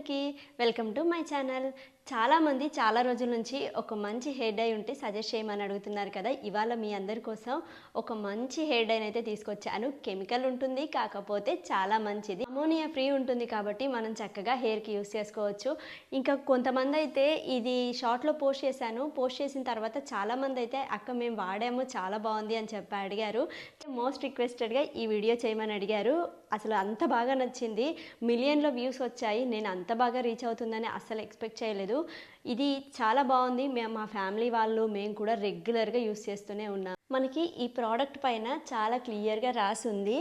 అందరికీ welcome to my channel. చాలామంది చాలా రోజుల నుంచి ఒక మంచి హెయిర్ డై ఉంటే సజెస్ట్ చేయమని అడుగుతున్నారు కదా. ఇవాళ మీ అందరి కోసం ఒక మంచి హెయిర్ డైని అయితే తీసుకొచ్చాను. కెమికల్ ఉంటుంది కాకపోతే చాలా మంచిది. అమోనియా ఫ్రీ ఉంటుంది కాబట్టి మనం చక్కగా హెయిర్కి యూస్ చేసుకోవచ్చు. ఇంకా కొంతమంది అయితే ఇది షార్ట్లో పోస్ట్ చేశాను. పోస్ట్ చేసిన తర్వాత చాలామంది అయితే అక్క మేము వాడాము చాలా బాగుంది అని చెప్పి అడిగారు. మోస్ట్ రిక్వెస్టెడ్గా ఈ వీడియో చేయమని అడిగారు. అసలు అంత బాగా నచ్చింది. మిలియన్లో వ్యూస్ వచ్చాయి. నేను అంత బాగా రీచ్ అవుతుందని అస్సలు ఎక్స్పెక్ట్ చేయలేదు. ఇది చాలా బాగుంది. మేము మా ఫ్యామిలీ వాళ్ళు మేము కూడా రెగ్యులర్గా యూస్ చేస్తూనే ఉన్నాం. మనకి ఈ ప్రోడక్ట్ పైన చాలా క్లియర్గా రాసి ఉంది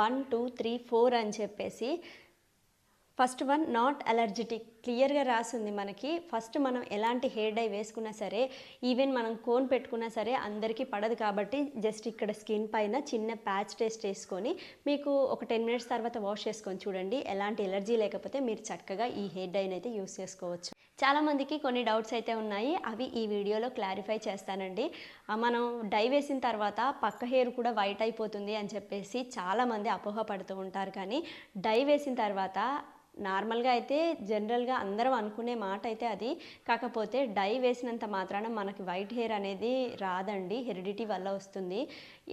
వన్ టూ త్రీ ఫోర్ అని చెప్పేసి. First one not allergic. క్లియర్గా రాసింది మనకి. ఫస్ట్ మనం ఎలాంటి హెయిర్ డై వేసుకున్నా సరే ఈవెన్ మనం కోన్ పెట్టుకున్నా సరే అందరికీ పడదు కాబట్టి జస్ట్ ఇక్కడ స్కిన్ పైన చిన్న ప్యాచ్ టెస్ట్ వేసుకొని మీకు ఒక టెన్ మినిట్స్ తర్వాత వాష్ చేసుకొని చూడండి. ఎలాంటి ఎలర్జీ లేకపోతే మీరు చక్కగా ఈ హెయిర్ డైని అయితే యూస్ చేసుకోవచ్చు. చాలామందికి కొన్ని డౌట్స్ అయితే ఉన్నాయి. అవి ఈ వీడియోలో క్లారిఫై చేస్తానండి. మనం డై వేసిన తర్వాత పక్క హెయిర్ కూడా వైట్ అయిపోతుంది అని చెప్పేసి చాలామంది అపోహ పడుతూ ఉంటారు కానీ డై వేసిన తర్వాత నార్మల్గా అయితే జనరల్గా అందరం అనుకునే మాట అయితే అది. కాకపోతే డై వేసినంత మాత్రాన మనకి వైట్ హెయిర్ అనేది రాదండి హెరిడిటీ వల్ల వస్తుంది.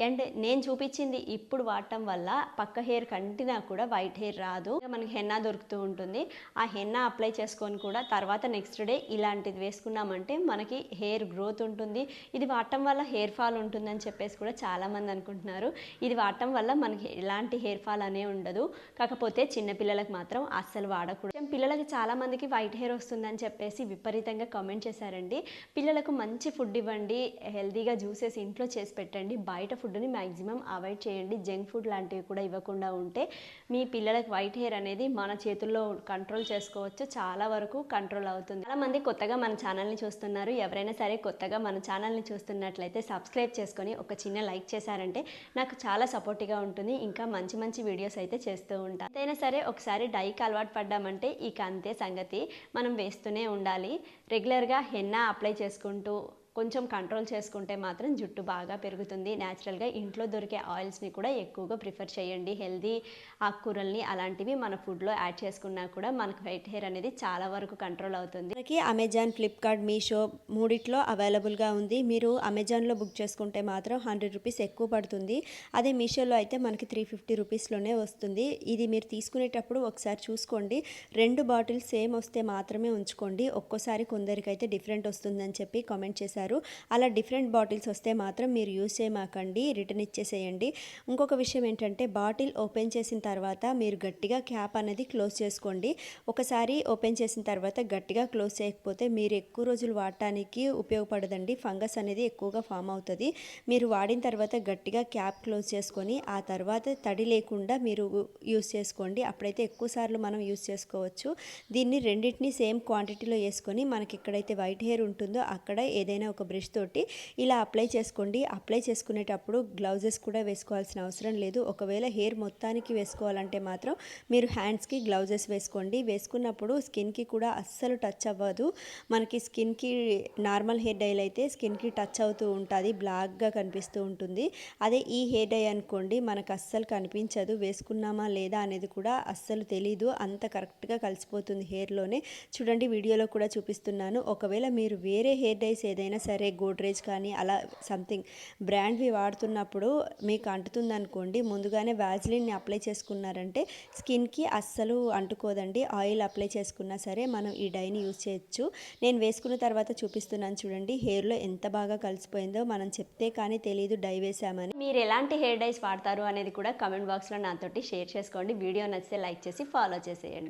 అండ్ నేను చూపించింది ఇప్పుడు వాడటం వల్ల పక్క హెయిర్ కంటినా కూడా వైట్ హెయిర్ రాదు. మనకి హెన్నా దొరుకుతూ ఉంటుంది. ఆ హెన్నా అప్లై చేసుకొని కూడా తర్వాత నెక్స్ట్ డే ఇలాంటిది వేసుకున్నామంటే మనకి హెయిర్ గ్రోత్ ఉంటుంది. ఇది వాడటం వల్ల హెయిర్ ఫాల్ ఉంటుందని చెప్పేసి కూడా చాలామంది అనుకుంటున్నారు. ఇది వాడటం వల్ల మనకి ఎలాంటి హెయిర్ ఫాల్ అనే ఉండదు. కాకపోతే చిన్నపిల్లలకు మాత్రం అస్సలు వాడకూడదు. పిల్లలకి చాలా మందికి వైట్ హెయిర్ వస్తుందని చెప్పేసి విపరీతంగా కామెంట్ చేశారండి. పిల్లలకు మంచి ఫుడ్ ఇవ్వండి హెల్తీగా జ్యూసెస్ ఇంట్లో చేసి పెట్టండి బయట ఫుడ్ని మ్యాక్సిమం అవాయిడ్ చేయండి. జంక్ ఫుడ్ లాంటివి కూడా ఇవ్వకుండా ఉంటే మీ పిల్లలకు వైట్ హెయిర్ అనేది మన చేతుల్లో కంట్రోల్ చేసుకోవచ్చు. చాలా వరకు కంట్రోల్ అవుతుంది. చాలా మంది కొత్తగా మన ఛానల్ని చూస్తున్నారు. ఎవరైనా సరే కొత్తగా మన ఛానల్ని చూస్తున్నట్లయితే సబ్స్క్రైబ్ చేసుకొని ఒక చిన్న లైక్ చేశారంటే నాకు చాలా సపోర్టివ్గా ఉంటుంది. ఇంకా మంచి మంచి వీడియోస్ అయితే చేస్తూ ఉంటాను ఎంతైనా సరే ఒకసారి డైకి అలవాటు పడ్డామంటే ఇక అంతే సంగతి. మనం వేస్తూనే ఉండాలి. రెగ్యులర్గా హెన్నా అప్లై చేసుకుంటూ కొంచెం కంట్రోల్ చేసుకుంటే మాత్రం జుట్టు బాగా పెరుగుతుంది. న్యాచురల్గా ఇంట్లో దొరికే ఆయిల్స్ని కూడా ఎక్కువగా ప్రిఫర్ చేయండి. హెల్దీ ఆకుకూరల్ని అలాంటివి మన ఫుడ్లో యాడ్ చేసుకున్నా కూడా మనకు వైట్ హెయిర్ అనేది చాలా వరకు కంట్రోల్ అవుతుంది. మనకి అమెజాన్ ఫ్లిప్కార్ట్ మీషో మూడిట్లో అవైలబుల్గా ఉంది. మీరు అమెజాన్లో బుక్ చేసుకుంటే మాత్రం హండ్రెడ్ రూపీస్ ఎక్కువ పడుతుంది. అదే మీషోలో అయితే మనకి త్రీ ఫిఫ్టీ రూపీస్లోనే వస్తుంది. ఇది మీరు తీసుకునేటప్పుడు ఒకసారి చూసుకోండి. రెండు బాటిల్స్ సేమ్ వస్తే మాత్రమే ఉంచుకోండి. ఒక్కోసారి కొందరికైతే డిఫరెంట్ వస్తుందని చెప్పి కామెంట్ చేశారు. అలా డిఫరెంట్ బాటిల్స్ వస్తే మాత్రం మీరు యూస్ చేయమాకండి రిటర్న్ ఇచ్చేసేయండి. ఇంకొక విషయం ఏంటంటే బాటిల్ ఓపెన్ చేసిన తర్వాత మీరు గట్టిగా క్యాప్ అనేది క్లోజ్ చేసుకోండి. ఒకసారి ఓపెన్ చేసిన తర్వాత గట్టిగా క్లోజ్ చేయకపోతే మీరు ఎక్కువ రోజులు వాడటానికి ఉపయోగపడదండి. ఫంగస్ అనేది ఎక్కువగా ఫామ్ అవుతుంది. మీరు వాడిన తర్వాత గట్టిగా క్యాప్ క్లోజ్ చేసుకొని ఆ తర్వాత తడి లేకుండా మీరు యూస్ చేసుకోండి. అప్పుడైతే ఎక్కువ సార్లు మనం యూస్ చేసుకోవచ్చు. దీన్ని రెండింటిని సేమ్ క్వాంటిటీలో వేసుకొని మనకి ఎక్కడైతే వైట్ హెయిర్ ఉంటుందో అక్కడ ఏదైనా ఒక బ్రష్ తోటి ఇలా అప్లై చేసుకోండి. అప్లై చేసుకునేటప్పుడు గ్లౌజెస్ కూడా వేసుకోవాల్సిన అవసరం లేదు. ఒకవేళ హెయిర్ మొత్తానికి వేసుకోవాలంటే మాత్రం మీరు హ్యాండ్స్కి గ్లౌజెస్ వేసుకోండి. వేసుకున్నప్పుడు స్కిన్కి కూడా అస్సలు టచ్ అవ్వదు. మనకి స్కిన్కి నార్మల్ హెయిర్ డైల్ అయితే స్కిన్కి టచ్ అవుతూ ఉంటుంది. బ్లాక్గా కనిపిస్తూ ఉంటుంది. అదే ఈ హెయిర్ డై అనుకోండి మనకు అస్సలు కనిపించదు. వేసుకున్నామా లేదా అనేది కూడా అస్సలు తెలీదు. అంత కరెక్ట్గా కలిసిపోతుంది హెయిర్లోనే. చూడండి వీడియోలో కూడా చూపిస్తున్నాను. ఒకవేళ మీరు వేరే హెయిర్ డైస్ ఏదైనా సరే గోడ్రేజ్ కానీ అలా సంథింగ్ బ్రాండ్వి వాడుతున్నప్పుడు మీకు అంటుతుంది అనుకోండి ముందుగానే వ్యాజ్లిన్ని అప్లై చేసుకున్నారంటే స్కిన్కి అస్సలు అంటుకోదండి. ఆయిల్ అప్లై చేసుకున్నా సరే మనం ఈ డైని యూజ్ చేయొచ్చు. నేను వేసుకున్న తర్వాత చూపిస్తున్నాను చూడండి హెయిర్లో ఎంత బాగా కలిసిపోయిందో మనం చెప్తే కానీ తెలియదు డై వేసామని. మీరు ఎలాంటి హెయిర్ డైస్ వాడతారు అనేది కూడా కమెంట్ బాక్స్లో నాతోటి షేర్ చేసుకోండి. వీడియో నచ్చితే లైక్ చేసి ఫాలో చేసేయండి.